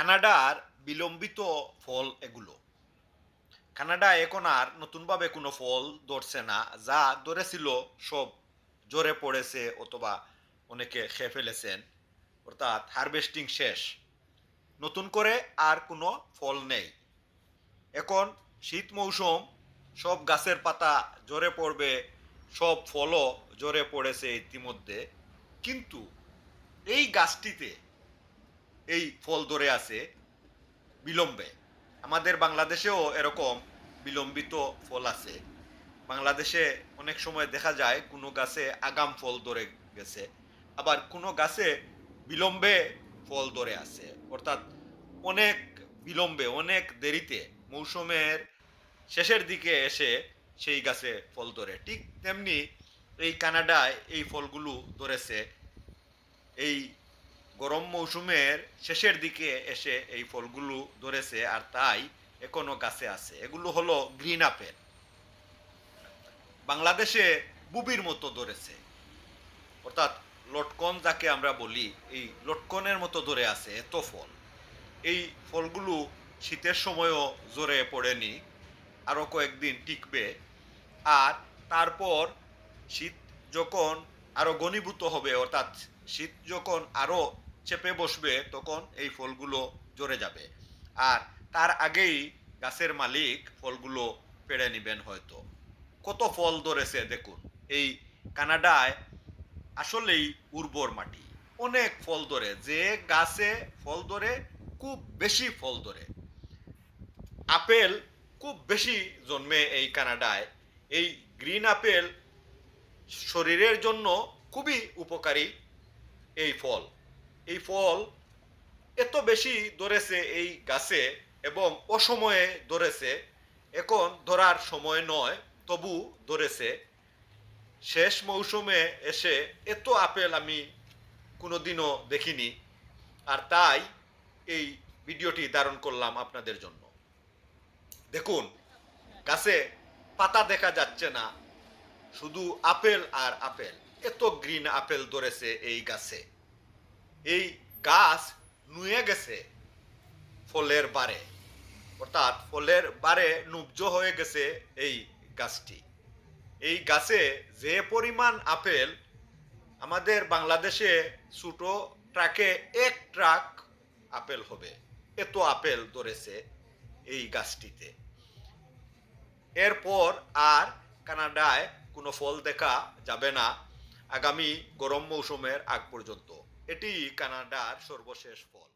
কানাডার বিলম্বিত ফল এগুলো। কানাডা এখন আর নতুনভাবে কোনো ফল ধরছে না, যা ধরেছিল সব জোরে পড়েছে অথবা অনেকে খেয়ে ফেলেছেন, অর্থাৎ হারভেস্টিং শেষ। নতুন করে আর কোনো ফল নেই। এখন শীত মৌসুম, সব গাছের পাতা জোরে পড়বে, সব ফলও জোরে পড়েছে ইতিমধ্যে। কিন্তু এই গাছটিতে এই ফল ধরে আছে বিলম্বে। আমাদের বাংলাদেশেও এরকম বিলম্বিত ফল আছে। বাংলাদেশে অনেক সময় দেখা যায় কোনো গাছে আগাম ফল ধরে গেছে, আবার কোনো গাছে বিলম্বে ফল ধরে আছে। অর্থাৎ অনেক বিলম্বে, অনেক দেরিতে মৌসুমের শেষের দিকে এসে সেই গাছে ফল ধরে। ঠিক তেমনি এই কানাডায় এই ফলগুলো ধরেছে। এই গরম মৌসুমের শেষের দিকে এসে এই ফলগুলো ধরেছে আর তাই এখনও গাছে আছে। এগুলো হলো গ্রিন আপেল। বাংলাদেশে বুবির মতো ধরেছে। অর্থাৎ লটকন যাকে আমরা বলি, এই লটকনের মতো ধরে আছে এত ফল। এই ফলগুলো শীতের সময়ও জোরে পড়েনি আরও কয়েকদিন টিকবে। আর তারপর শীত যখন আরও ঘনীভূত হবে, অর্থাৎ শীত যখন আরও চেপে বসবে, তখন এই ফলগুলো জরে যাবে। আর তার আগেই গাছের মালিক ফলগুলো পেড়ে নেবেন হয়তো। কত ফল ধরেছে দেখুন, এই কানাডায় আসলেই উর্বর মাটি। অনেক ফল ধরে, যে গাছে ফল ধরে, খুব বেশি ফল ধরে। আপেল খুব বেশি জন্মে এই কানাডায়। এই গ্রিন আপেল শরীরের জন্য খুবই উপকারী এই ফল। এই ফল এত বেশি ধরেছে এই গাছে এবং অসময়ে ধরেছে, এখন ধরার সময় নয়, তবু ধরেছে। শেষ মৌসুমে এসে এত আপেল আমি কোনোদিনও দেখিনি আর তাই এই ভিডিওটি ধারণ করলাম আপনাদের জন্য। দেখুন, গাছে পাতা দেখা যাচ্ছে না, শুধু আপেল আর আপেল। এত গ্রিন আপেল ধরেছে এই গাছে। এই গাছ নুয়ে গেছে ফলের বারে। অর্থাৎ ফলের বারে নুব্জ হয়ে গেছে এই গাছটি। এই গাছে যে পরিমাণ আপেল, আমাদের বাংলাদেশে ছোটো ট্রাকে এক ট্রাক আপেল হবে। এত আপেল ধরেছে এই গাছটিতে। এরপর আর কানাডায় কোনো ফল দেখা যাবে না আগামী গরম মৌসুমের আগ পর্যন্ত। এটি কানাডার সর্বশেষ ফল।